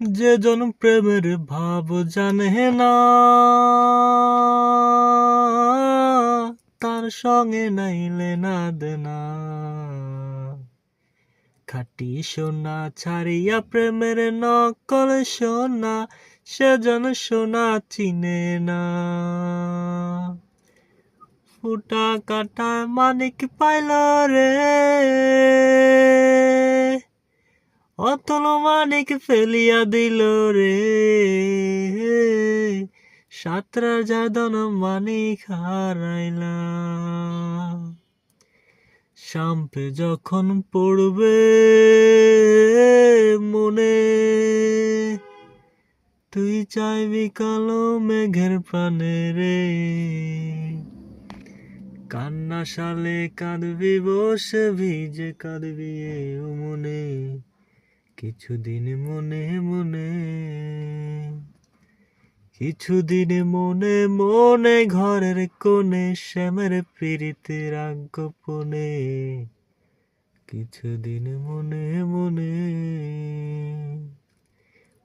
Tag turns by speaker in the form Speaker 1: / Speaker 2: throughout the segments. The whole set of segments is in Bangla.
Speaker 1: যে জন প্রেমের ভাব জানে না, তার সঙ্গে নাইলে না দেনা। খাটি সোনা ছাড়িয়া প্রেমের নকল সোনা, সে জন সোনা চিনে না। ফুটা কাটা মানিক পাইল রে অতল মানিক ফেলিয়া দিল রে। সাতরা যাদন মানিক হারাইলা শাম্পে যখন পড়বে মনে, তুই চাইবি কালো মেঘের প্রাণে রে। কান্না সালে কাঁদবি, বসে ভিজে কাঁদবি মনে কিছুদিন মনে মনে, কিছুদিন মনে মনে ঘরের কোণে শ্যামের প্রীতি রাগ কিছুদিন মনে মনে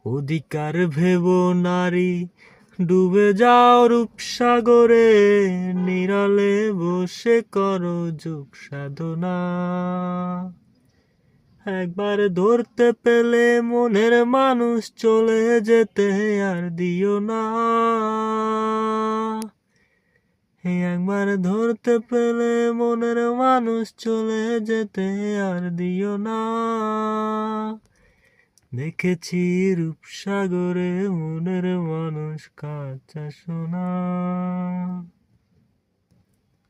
Speaker 1: অধিকার ভেব নারী ডুবে যাও রূপসাগরে নিরালে বসে করো যুগ সাধনা। একবার ধরতে পেলে মনের মানুষ চলে যেতে আর দিও না। একবার ধরতে পেলে মনের মানুষ চলে যেতে আর দিও না। দেখেছি রূপসাগরে মনের মানুষ কাঁচা সোনা।